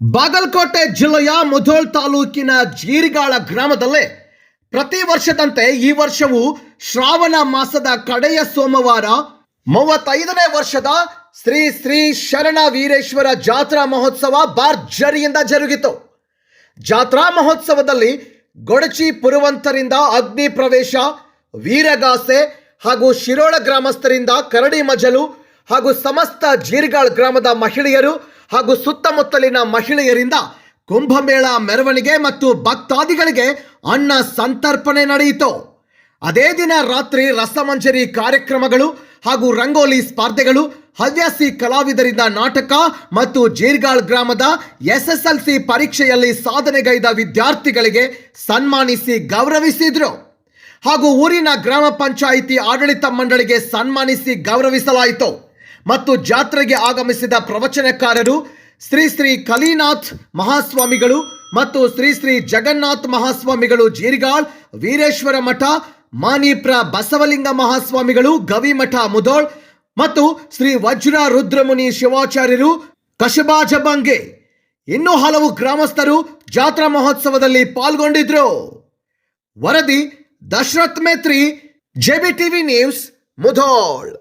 ಬಾಗಲಕೋಟೆ ಜಿಲ್ಲೆಯ ಮುಧೋಳ್ ತಾಲೂಕಿನ ಜೀರಿಗಾಳ ಗ್ರಾಮದಲ್ಲೇ ಪ್ರತಿ ವರ್ಷದಂತೆ ಈ ವರ್ಷವೂ ಶ್ರಾವಣ ಮಾಸದ ಕಡೆಯ ಸೋಮವಾರ ಮೂವತ್ತೈದನೇ ವರ್ಷದ ಶ್ರೀ ಶ್ರೀ ಶರಣ ವೀರೇಶ್ವರ ಜಾತ್ರಾ ಮಹೋತ್ಸವ ಭರ್ಜರಿಯಿಂದ ಜರುಗಿತು. ಜಾತ್ರಾ ಮಹೋತ್ಸವದಲ್ಲಿ ಗೊಡಚಿ ಪುರುವಂತರಿಂದ ಅಗ್ನಿ ಪ್ರವೇಶ, ವೀರಗಾಸೆ ಹಾಗೂ ಶಿರೋಳ ಗ್ರಾಮಸ್ಥರಿಂದ ಕರಡಿ ಮಜಲು ಹಾಗೂ ಸಮಸ್ತ ಜೀರ್ಗಾಳ್ ಗ್ರಾಮದ ಮಹಿಳೆಯರು ಹಾಗೂ ಸುತ್ತಮುತ್ತಲಿನ ಮಹಿಳೆಯರಿಂದ ಕುಂಭಮೇಳ ಮೆರವಣಿಗೆ ಮತ್ತು ಭಕ್ತಾದಿಗಳಿಗೆ ಅನ್ನ ಸಂತರ್ಪಣೆ ನಡೆಯಿತು. ಅದೇ ದಿನ ರಾತ್ರಿ ರಸಮಂಜರಿ ಕಾರ್ಯಕ್ರಮಗಳು ಹಾಗೂ ರಂಗೋಲಿ ಸ್ಪರ್ಧೆಗಳು, ಹವ್ಯಾಸಿ ಕಲಾವಿದರಿಂದ ನಾಟಕ ಮತ್ತು ಜೀರ್ಗಾಳ್ ಗ್ರಾಮದ ಎಸ್ಎಸ್ಎಲ್ಸಿ ಪರೀಕ್ಷೆಯಲ್ಲಿ ಸಾಧನೆಗೈದ ವಿದ್ಯಾರ್ಥಿಗಳಿಗೆ ಸನ್ಮಾನಿಸಿ ಗೌರವಿಸಿದರು. ಹಾಗೂ ಊರಿನ ಗ್ರಾಮ ಪಂಚಾಯಿತಿ ಆಡಳಿತ ಮಂಡಳಿಗೆ ಸನ್ಮಾನಿಸಿ ಗೌರವಿಸಲಾಯಿತು. ಮತ್ತು ಜಾತ್ರೆಗೆ ಆಗಮಿಸಿದ ಪ್ರವಚನಕಾರರು ಶ್ರೀ ಶ್ರೀ ಕಲಿನಾಥ್ ಮಹಾಸ್ವಾಮಿಗಳು ಮತ್ತು ಶ್ರೀ ಶ್ರೀ ಜಗನ್ನಾಥ್ ಮಹಾಸ್ವಾಮಿಗಳು ಜೀರ್ಗಾಳ್, ವೀರೇಶ್ವರ ಮಠ, ಮಾನೀಪ್ರ ಬಸವಲಿಂಗ ಮಹಾಸ್ವಾಮಿಗಳು ಗವಿಮಠ ಮುದೋಳ್ ಮತ್ತು ಶ್ರೀ ವಜ್ರ ರುದ್ರಮುನಿ ಶಿವಾಚಾರ್ಯರು ಕಶಬಾಜಬಂಗೆ ಇನ್ನೂ ಹಲವು ಗ್ರಾಮಸ್ಥರು ಜಾತ್ರಾ ಮಹೋತ್ಸವದಲ್ಲಿ ಪಾಲ್ಗೊಂಡಿದ್ರು. ವರದಿ Dasharath Metri JB TV news Mudhol